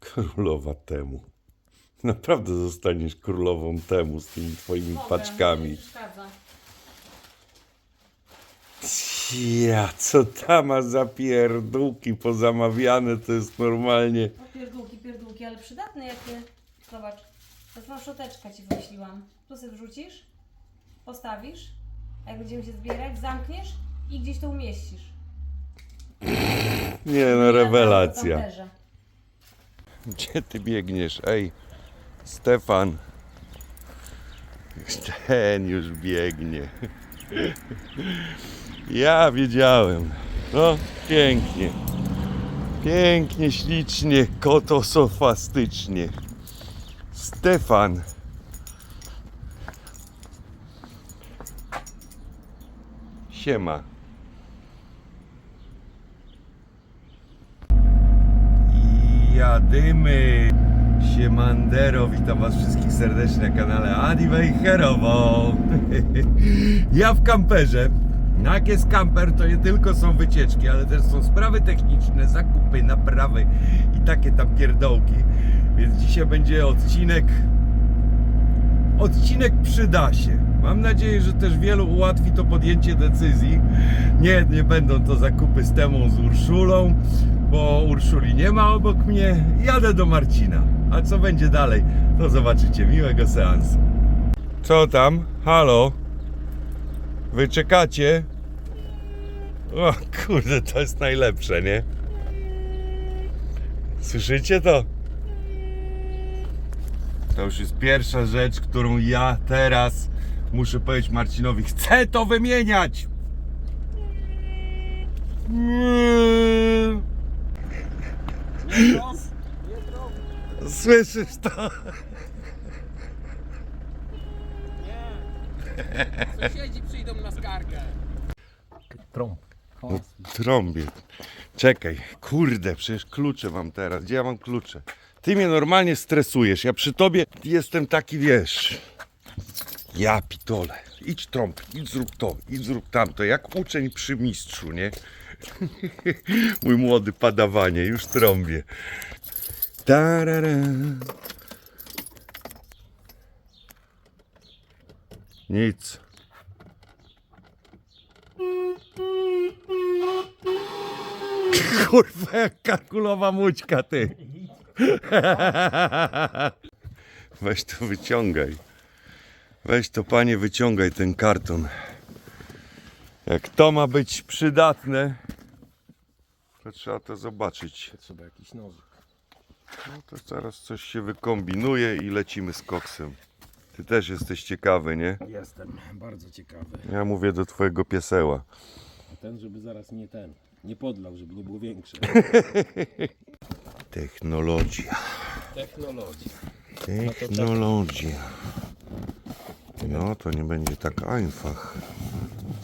Królowa temu. Naprawdę zostaniesz królową temu z tymi twoimi paczkami. Ja, co ta ma za pierdółki pozamawiane, to jest normalnie. O, pierdółki, pierdółki, ale przydatne jakie. Zobacz, teraz mam szczoteczkę ci wymyśliłam. Tu sobie wrzucisz, postawisz, a jak będziemy się zbierać, zamkniesz i gdzieś to umieścisz. Nie no, Ja tam rewelacja. Gdzie ty biegniesz? Ej, Stefan. Ten już biegnie. Ja wiedziałem. No, pięknie. Pięknie, ślicznie, kotosofastycznie. Stefan. Siema. Jadymy! Siemandero, witam was wszystkich serdecznie na kanale Adi Wejherowo. Ja w kamperze. Jak jest kamper, to nie tylko są wycieczki, ale też są sprawy techniczne, zakupy, naprawy i takie tam pierdołki. Więc dzisiaj będzie odcinek odcinek przyda się. Mam nadzieję, że też wielu ułatwi to podjęcie decyzji. Nie, nie będą to zakupy z temą z Urszulą, bo Urszuli nie ma obok mnie. Jadę do Marcina. A co będzie dalej, to zobaczycie. Miłego seansu. Co tam? Halo? Wy czekacie? O kurde, to jest najlepsze, nie? Słyszycie to? To już jest pierwsza rzecz, którą ja teraz muszę powiedzieć Marcinowi. Chcę to wymieniać! Mm. Słyszysz to? Sąsiedzi przyjdą na skargę. Trąb. No, trąbię. Czekaj, kurde, przecież klucze mam teraz. Gdzie ja mam klucze? Ty mnie normalnie stresujesz. Ja przy tobie jestem taki, wiesz. Ja pitole. Idź trąb, idź zrób to, idź zrób tamto. Jak uczeń przy mistrzu, nie? Mój młody padawanie, już trąbię. Tarara. Nic. Kurwa, jak kalkulowa mućka, ty. Weź to wyciągaj. Weź to, panie, wyciągaj ten karton. Jak to ma być przydatne, to trzeba to zobaczyć. Trzeba jakiś nożyk. No to zaraz coś się wykombinuje i lecimy z koksem. Ty też jesteś ciekawy, nie? Jestem bardzo ciekawy. Ja mówię do twojego pieseła. A ten, żeby zaraz nie ten, nie podlał, żeby nie było większe. Technologia. Technologia. Technologia. No to nie będzie tak einfach.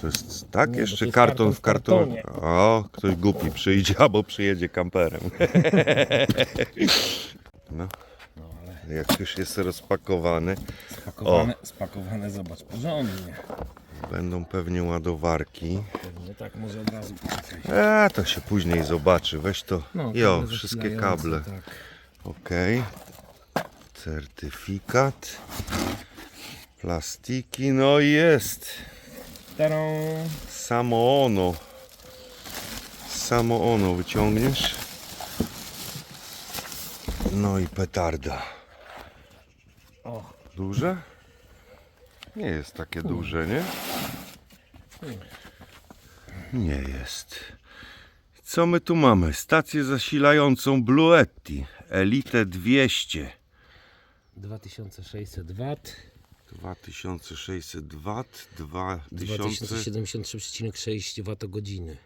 To jest tak Nie, jeszcze to jest karton w kartonie. O, ktoś głupi przyjdzie albo przyjedzie kamperem. No, No ale jak już jest rozpakowany, spakowane, spakowane zobacz, porządnie. będą pewnie ładowarki. Pewnie tak może od razu poczekaj. A, to się później zobaczy. Weź to. jo, kable wszystkie zasilające, kable. Tak. Okej. Certyfikat. Plastiki, no i jest. Tarą. Samo ono. Samo ono wyciągniesz. No i petarda. O, Duże? Nie jest takie duże, nie? Nie jest. Co my tu mamy? Stację zasilającą Bluetti Elite 200. 2600 W, 2600 W, 2000. 2073,6 Wh.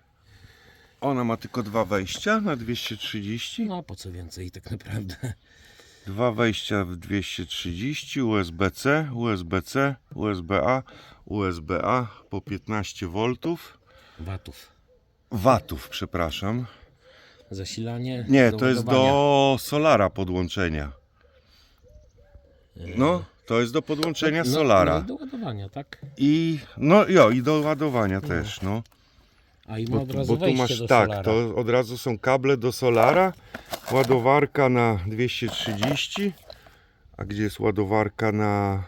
Ona ma tylko dwa wejścia na 230. No a po co więcej tak naprawdę? Dwa wejścia w 230, USB-C, USB-C, USB-A, USB-A po 15 V. Watów. Watów, przepraszam. Zasilanie. Nie, to jest do solara podłączenia. No, to jest do podłączenia No, solara. No, do ładowania, tak? I no jo, i do ładowania też, no. A i ma Bo, od razu bo tu masz tak, solara. to od razu są kable do solara, ładowarka na 230, a gdzie jest ładowarka na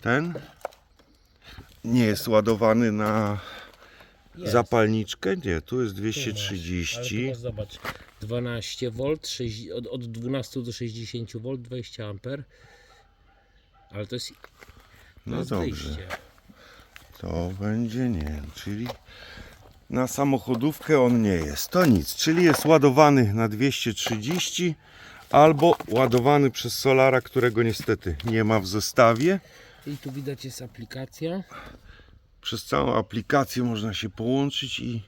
ten? Nie jest ładowany na Jest. zapalniczkę, nie, tu jest Tu masz, Ale 230. tu masz, zobacz, 12 V, od, od 12 do 60 V, 20 A. Ale to jest, to No jest dobrze. wyjście. To będzie nie, czyli na samochodówkę on nie jest. To nic, czyli jest ładowany na 230 albo ładowany przez Solara, którego niestety nie ma w zestawie. I tu widać jest aplikacja. Przez całą aplikację można się połączyć i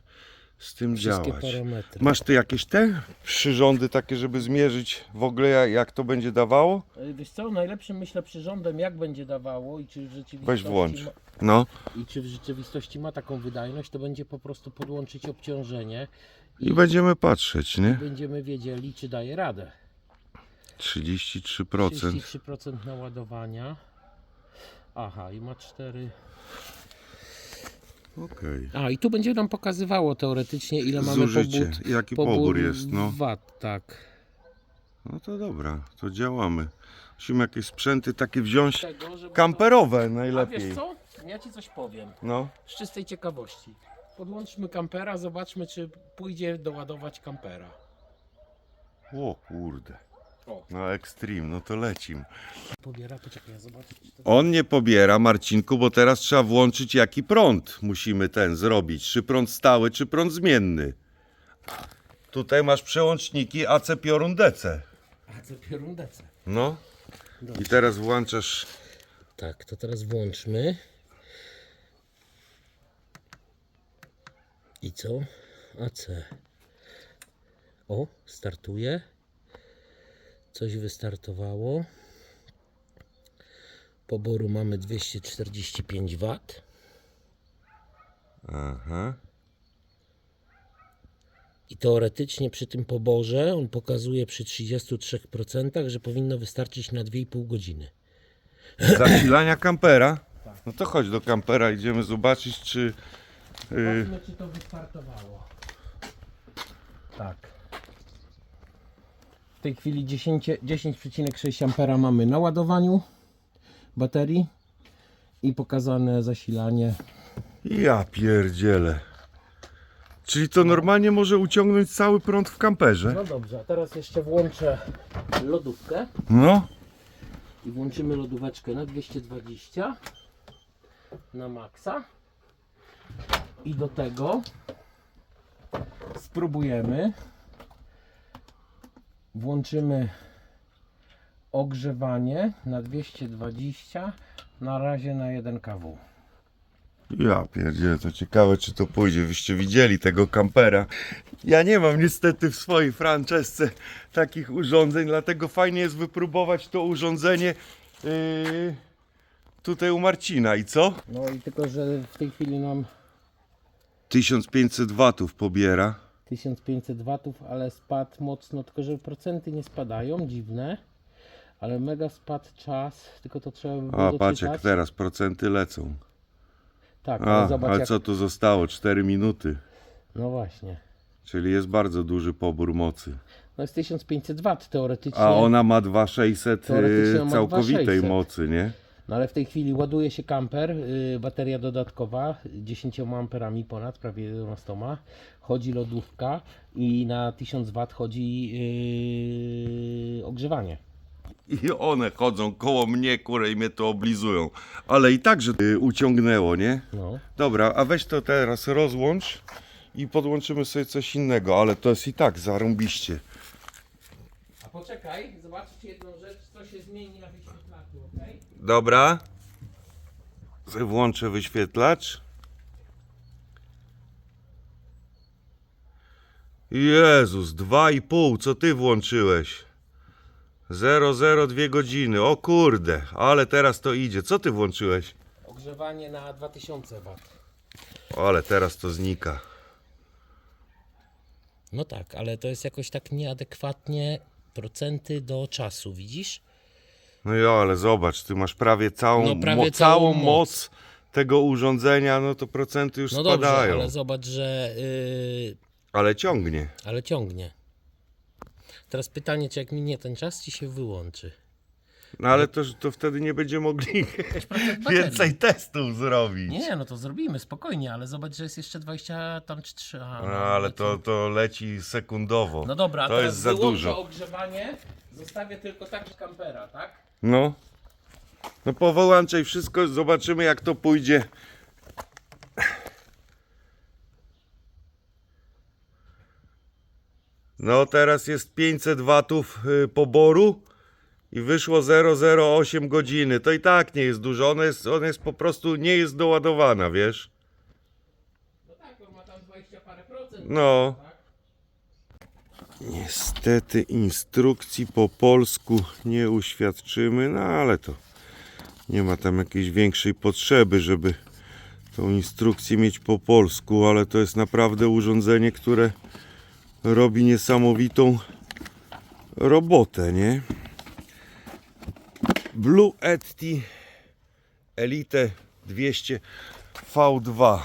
z tym Wszystkie działać. parametry. Masz ty jakieś te przyrządy takie, żeby zmierzyć w ogóle jak, jak to będzie dawało? E, Wiesz co, najlepszym myślę przyrządem jak będzie dawało i czy w rzeczywistości Weź włącz. Ma, No i czy w rzeczywistości ma taką wydajność, to będzie po prostu podłączyć obciążenie i będziemy patrzeć, nie? będziemy wiedzieli czy daje radę. 33%. 33% naładowania. Aha, i ma 4. Okej. A i tu będzie nam pokazywało teoretycznie ile mamy Zużycie. pobud, Jaki pobór jest, no. Wat, tak. No to dobra, to działamy. Musimy jakieś sprzęty takie wziąć. Tego, żeby Kamperowe A najlepiej. wiesz co? Ja ci coś powiem. No. Z czystej ciekawości. Podłączmy kampera, zobaczmy czy pójdzie doładować kampera. O kurde. O. No Extreme, no to lecim. Pobiera, poczekaj, ja zobaczę. Czy to... On nie pobiera, Marcinku, bo teraz trzeba włączyć jaki prąd musimy ten zrobić. Czy prąd stały, czy prąd zmienny. Tutaj masz przełączniki AC Piorun DC. A co pierundece. No. Dobrze. I teraz włączasz. Tak, to teraz włączmy. I co? AC. O, startuje. Coś wystartowało. Poboru mamy 245 W. Aha. I teoretycznie przy tym poborze on pokazuje przy 33%, że powinno wystarczyć na 2,5 godziny. Zasilania kampera. No to chodź do kampera, idziemy zobaczyć, czy. Yy, Zobaczmy, czy to wystartowało. Tak. W tej chwili 10 10,6 ampera mamy na ładowaniu baterii i pokazane zasilanie. ja pierdzielę. Czyli to normalnie może uciągnąć cały prąd w kamperze. No dobrze, a teraz jeszcze włączę lodówkę No. i włączymy lodóweczkę na 220 na maksa i do tego spróbujemy włączymy ogrzewanie na 220 na razie na 1 kW Ja pierdzielę, to ciekawe czy to pójdzie. Wyście widzieli tego kampera. Ja nie mam niestety w swojej franczesce takich urządzeń, dlatego fajnie jest wypróbować to urządzenie yy, tutaj u Marcina. I co? no i tylko, że w tej chwili nam 1500 watów pobiera. 1500 watów, ale spadł mocno, tylko że procenty nie spadają, dziwne. Ale mega spadł czas, tylko to trzeba by było A patrz jak doczytać. teraz procenty lecą. Tak, ale A, zobacz ale jak... co tu zostało? 4 minuty. No właśnie. Czyli jest bardzo duży pobór mocy. No jest 1500 wat teoretycznie. A ona ma 2600 Teoretycznie yy, ma całkowitej 2600. mocy, nie? No ale w tej chwili ładuje się kamper, y, bateria dodatkowa, 10 amperami ponad, prawie 11. Chodzi lodówka i na 1000 wat chodzi yy, ogrzewanie. I one chodzą koło mnie, kurę, i mnie to oblizują. Ale i tak, że y, uciągnęło, nie? No. Dobra, a weź to teraz rozłącz i podłączymy sobie coś innego, ale to jest i tak zarąbiście. A poczekaj, zobaczcie jedną rzecz, co się zmieni na? Dobra. Włączę wyświetlacz. Jezus, dwa i pół, co ty włączyłeś? 002 godziny, o kurde, ale teraz to idzie. Co ty włączyłeś? Ogrzewanie na 2000 wat. Ale teraz to znika. No tak, ale to jest jakoś tak nieadekwatnie procenty do czasu, widzisz? No ja, ale zobacz, ty masz prawie całą, No, prawie mo, całą całą moc. moc tego urządzenia, no to procenty już No dobrze, spadają. ale zobacz, że yy, ale ciągnie. ale ciągnie. Teraz pytanie, czy jak minie ten czas, ci się wyłączy. No ale to, to wtedy nie będziemy mogli więcej testów zrobić. Nie, no to zrobimy spokojnie, ale zobacz, że jest jeszcze 20 tam czy 3. No, ale to, to leci sekundowo. No dobra, a to teraz jest za wyłączę dużo. ogrzewanie, zostawię tylko tak kampera, tak? No. No powołanczej wszystko, zobaczymy jak to pójdzie. No teraz jest 500 watów y, poboru i wyszło 008 godziny. To i tak nie jest dużo, ona jest, ona jest po prostu nie jest doładowana, wiesz? No tak, on ma tam 20 parę procent. No. Niestety instrukcji po polsku nie uświadczymy, no ale to nie ma tam jakiejś większej potrzeby, żeby tą instrukcję mieć po polsku, ale to jest naprawdę urządzenie, które robi niesamowitą robotę, nie? Blue Yeti Elite 200 V2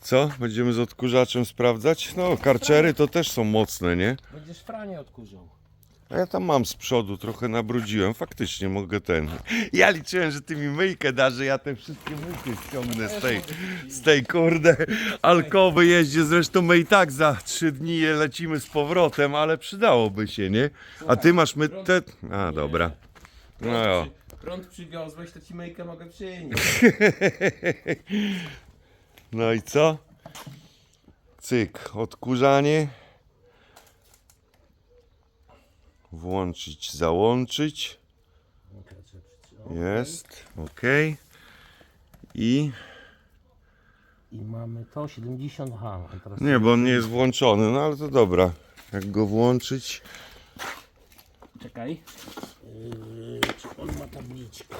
co? Będziemy z odkurzaczem sprawdzać? No, karczery to też są mocne, nie? Będziesz franie odkurzał. A ja tam mam z przodu, trochę nabrudziłem. Faktycznie mogę ten. Ja liczyłem, że ty mi myjkę dasz, że ja te wszystkie myjki ściągnę z tej, z tej kurde alkowy jeździe. Zresztą my i tak za trzy dni je lecimy z powrotem, ale przydałoby się, nie? A ty masz my te... A, dobra. No jo. Prąd przywiozłeś, to ci myjkę mogę przynieść. No i co? Cyk, odkurzanie. Włączyć, załączyć. Jest, ok. I I mamy to 70 H. nie, bo on nie jest włączony, no ale to dobra. Jak go włączyć? Czekaj. Yy, czy on ma tabliczkę?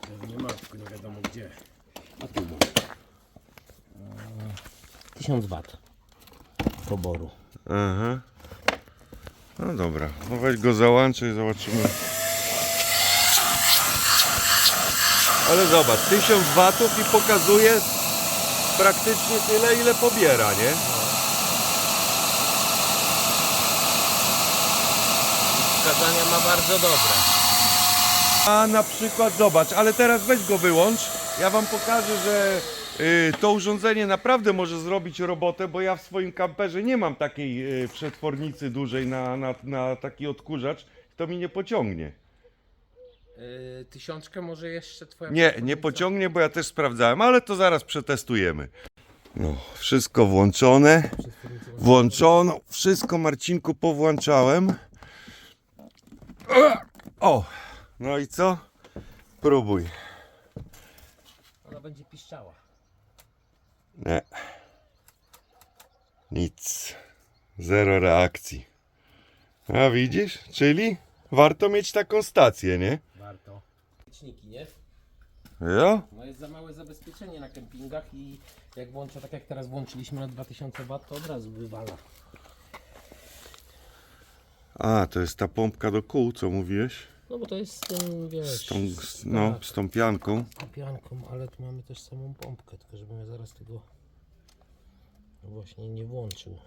Pewnie ma, tylko nie wiadomo gdzie. A tu ma. Yy, 1000 W poboru. Aha. No dobra, no weź go załączę i zobaczymy. Ale zobacz, 1000 watów i pokazuje praktycznie tyle, ile pobiera, nie? Wskazania ma bardzo dobre. A na przykład, zobacz, ale teraz weź go wyłącz. Ja wam pokażę, że y, to urządzenie naprawdę może zrobić robotę, bo ja w swoim kamperze nie mam takiej y, przetwornicy dużej na, na, na taki odkurzacz. To mi nie pociągnie. Yy, tysiączkę może jeszcze twoja Nie, nie pociągnie, bo ja też sprawdzałem, ale to zaraz przetestujemy. No, wszystko włączone. Włączono, wszystko Marcinku powłączałem. O, no i co? Próbuj. Ona będzie piszczała. Nie. Nic. Zero reakcji. A widzisz? Czyli warto mieć taką stację, nie? Warto. Liczniki, nie? Jo? No jest za małe zabezpieczenie na kempingach i jak włączę, tak jak teraz włączyliśmy na 2000 W, to od razu wywala. A, to jest ta pompka do kół, co mówiłeś? No bo to jest z tym, wiesz, Z tą, z, no, tak, z tą pianką. z pianką, ale tu mamy też samą pompkę, tylko żebym ja zaraz tego właśnie nie włączył.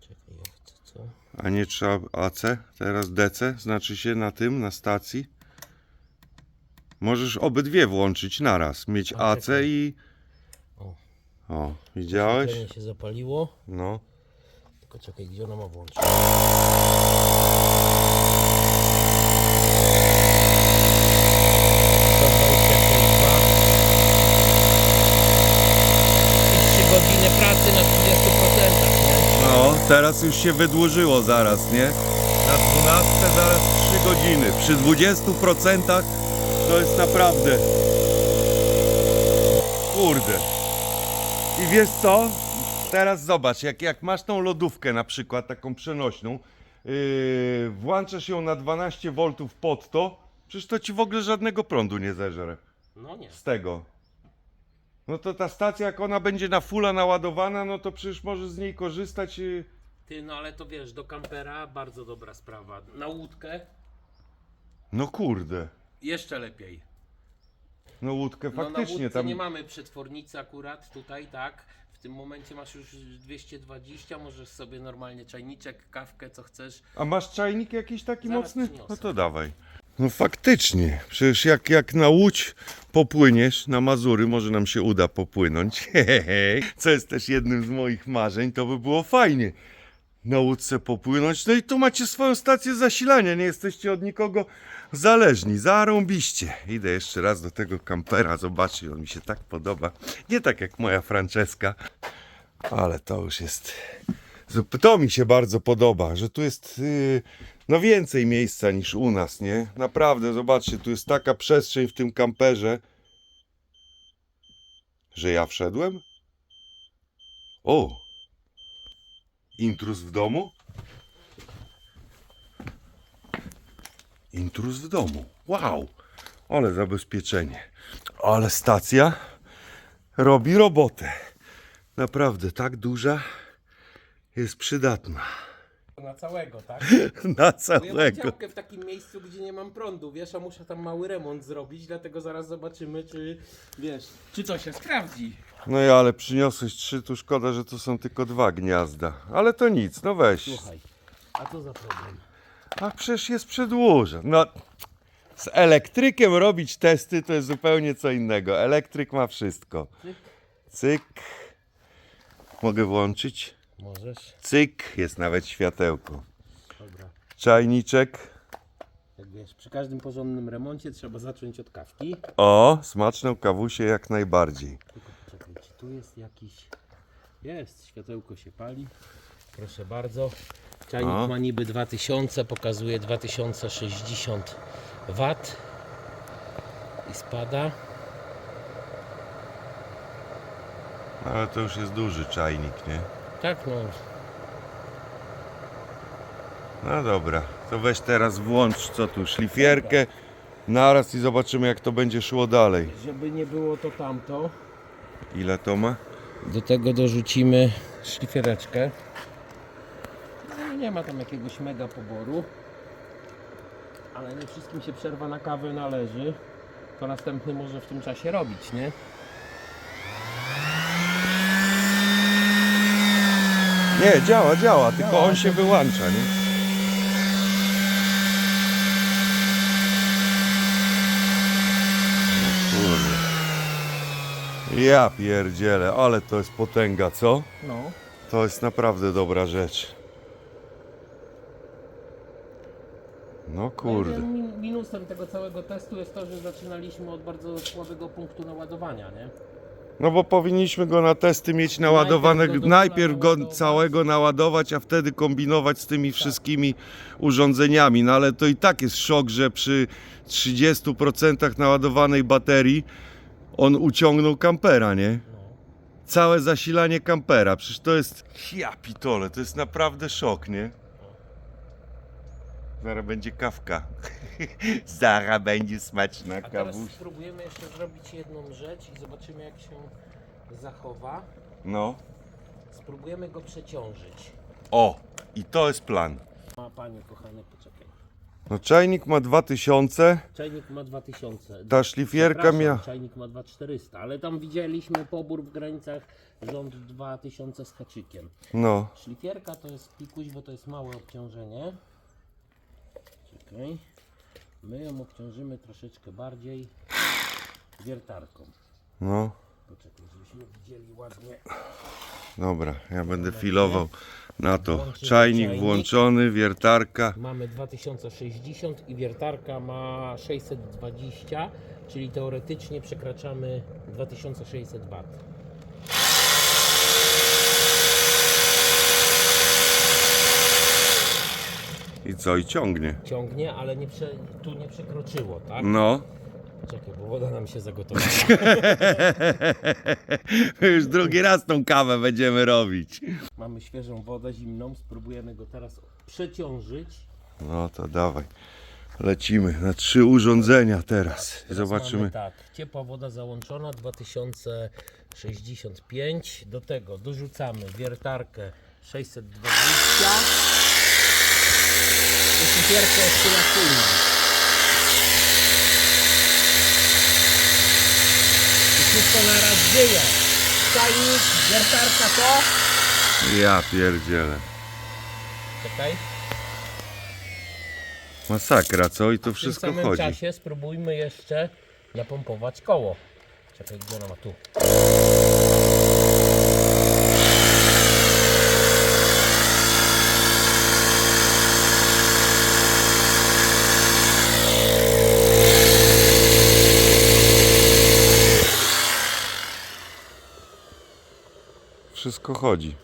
Czekaj, ja chcę co? A nie trzeba AC, teraz DC, znaczy się na tym, na stacji. Możesz obydwie włączyć naraz, mieć A, AC czekaj. i... O. O, widziałeś? Się zapaliło, No. tylko czekaj, gdzie ona ma włączyć? I 3 godziny pracy na 20%, nie? No, teraz już się wydłużyło zaraz, nie? Na 12 zaraz 3 godziny. Przy 20% to jest naprawdę... Kurde. I wiesz co? Teraz zobacz, jak, jak masz tą lodówkę na przykład, taką przenośną, yy, włączasz ją na 12 V pod to, przecież to ci w ogóle żadnego prądu nie zeżre No nie. z tego. No to ta stacja, jak ona będzie na fulla naładowana, no to przecież możesz z niej korzystać. Yy, Ty, no ale to wiesz, do kampera bardzo dobra sprawa. Na łódkę No kurde. jeszcze lepiej. No łódkę No, na faktycznie łódce tam. nie mamy przetwornicy akurat tutaj, tak? W tym momencie masz już 220, możesz sobie normalnie czajniczek, kawkę, co chcesz. A masz czajnik jakiś taki Zaraz mocny? przyniosę. No to dawaj. No faktycznie, przecież jak, jak na Łódź popłyniesz, na Mazury, może nam się uda popłynąć, hehehe, co jest też jednym z moich marzeń, to by było fajnie na łódce popłynąć. No i tu macie swoją stację zasilania, nie jesteście od nikogo zależni, zarąbiście. Idę jeszcze raz do tego kampera, zobaczcie, on mi się tak podoba. Nie tak jak moja Franceska, ale to już jest... To mi się bardzo podoba, że tu jest yy, no więcej miejsca niż u nas, nie? Naprawdę, zobaczcie, tu jest taka przestrzeń w tym kamperze, że ja wszedłem? O! Intruz w domu? Intruz w domu. Wow! Ale zabezpieczenie. Ale stacja robi robotę. Naprawdę, tak duża jest przydatna. Na całego, tak? Na Bo ja mam całego. działkę w takim miejscu, gdzie nie mam prądu, wiesz, a muszę tam mały remont zrobić, dlatego zaraz zobaczymy, czy, wiesz, czy to się sprawdzi. No ja, ale przyniosłeś trzy, tu szkoda, że tu są tylko dwa gniazda. Ale to nic, no weź. Słuchaj, a co za problem? A przecież jest przedłuża. No, z elektrykiem robić testy to jest zupełnie co innego. Elektryk ma wszystko. Cyk. Cyk. Mogę włączyć? Możesz? Cyk. Jest nawet światełko. Dobra. Czajniczek. Jak wiesz, przy każdym porządnym remoncie trzeba zacząć od kawki. O, smaczną kawusię jak najbardziej. Tylko tu jest jakiś... Jest, światełko się pali. Proszę bardzo. Czajnik O. ma niby 2000, pokazuje 2060 W. I spada. Ale to już jest duży czajnik, nie? Tak, no. No dobra, to weź teraz włącz co tu, szlifierkę naraz i zobaczymy jak to będzie szło dalej. Żeby nie było to tamto. Ile to ma? Do tego dorzucimy szlifiereczkę. No i nie ma tam jakiegoś mega poboru. Ale nie wszystkim się przerwa na kawę należy. To następny może w tym czasie robić, nie? Nie, działa, działa, tylko on się wyłącza, nie? No Kurde. Ja pierdzielę, ale to jest potęga, co? No. To jest naprawdę dobra rzecz. No kurde. Min- Minusem tego całego testu jest to, że zaczynaliśmy od bardzo słabego punktu naładowania, nie? No bo powinniśmy go na testy mieć naładowane, Najpierw go najpierw go naładować. całego naładować, a wtedy kombinować z tymi wszystkimi urządzeniami. No ale to i tak jest szok, że przy 30% naładowanej baterii on uciągnął kampera, nie? Całe zasilanie kampera, przecież to jest... Ja pitole, to jest naprawdę szok, nie? Zaraz będzie kawka. Zaraz będzie smaczna A teraz kawuś. spróbujemy jeszcze zrobić jedną rzecz i zobaczymy jak się zachowa. No. Spróbujemy go przeciążyć. O, i to jest plan. A panie kochany, poczekaj. No czajnik ma 2000, Czajnik ma 2000. ta szlifierka Przepraszam, miała... Czajnik ma 2400, ale tam widzieliśmy pobór w granicach rząd 2000 z haczykiem. No, Szlifierka to jest pikuś, bo to jest małe obciążenie. Czekaj. My ją obciążymy troszeczkę bardziej wiertarką. no, Poczekaj, żebyśmy widzieli ładnie. dobra, ja będę filował na to. Włączymy Czajnik czajnik. włączony, wiertarka. Mamy 2060 i wiertarka ma 620, czyli teoretycznie przekraczamy 2600 W. I co, i ciągnie. Ciągnie, ale nie prze, tu nie przekroczyło, tak? No, Czekaj, bo woda nam się zagotowała. już drugi raz tą kawę będziemy robić. Mamy świeżą wodę zimną, spróbujemy go teraz przeciążyć. No to dawaj. Lecimy na trzy urządzenia teraz. Teraz Zobaczymy. Mamy, tak, ciepła woda załączona 2065. Do tego dorzucamy wiertarkę 620. I szlifierkę oscylacyjną. Wszystko naraz dzieje. Czajnik, wiertarka to. Ja pierdzielę. Czekaj. Masakra, co? I to W tym wszystko samym chodzi. czasie spróbujmy jeszcze napompować koło. Czekaj, gdzie ona ma tu? Wszystko chodzi.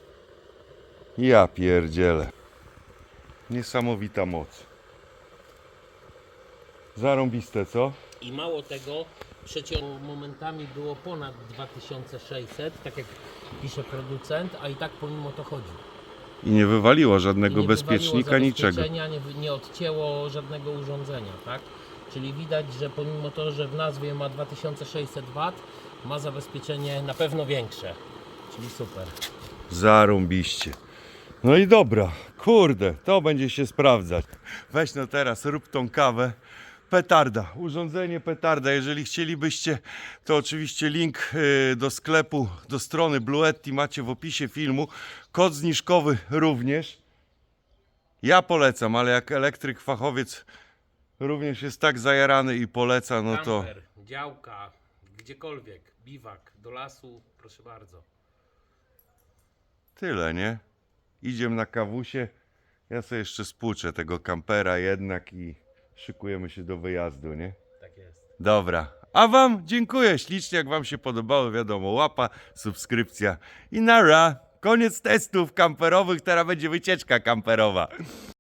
Ja pierdzielę. Niesamowita moc. Zarąbiste, co? I mało tego, przeciąg momentami było ponad 2600, tak jak pisze producent, a i tak pomimo to chodzi. I nie wywaliło I żadnego nie bezpiecznika, wywaliło niczego. Nie, nie odcięło żadnego urządzenia, tak? Czyli widać, że pomimo to, że w nazwie ma 2600 W, ma zabezpieczenie na pewno większe. Czyli super. Zarąbiście. No i dobra, kurde, to będzie się sprawdzać. Weź no teraz, rób tą kawę. Petarda, urządzenie petarda. Jeżeli chcielibyście, to oczywiście link y, do sklepu, do strony Bluetti macie w opisie filmu. Kod zniżkowy również. Ja polecam, ale jak elektryk fachowiec również jest tak zajarany i poleca, no to Kamper, działka, gdziekolwiek, biwak, do lasu, proszę bardzo. Tyle, nie? Idziemy na kawusie. Ja sobie jeszcze spłuczę tego kampera jednak i szykujemy się do wyjazdu, nie? Tak jest. Dobra. A Wam dziękuję ślicznie, jak Wam się podobało, wiadomo, łapa, subskrypcja i nara. Koniec testów kamperowych, teraz będzie wycieczka kamperowa.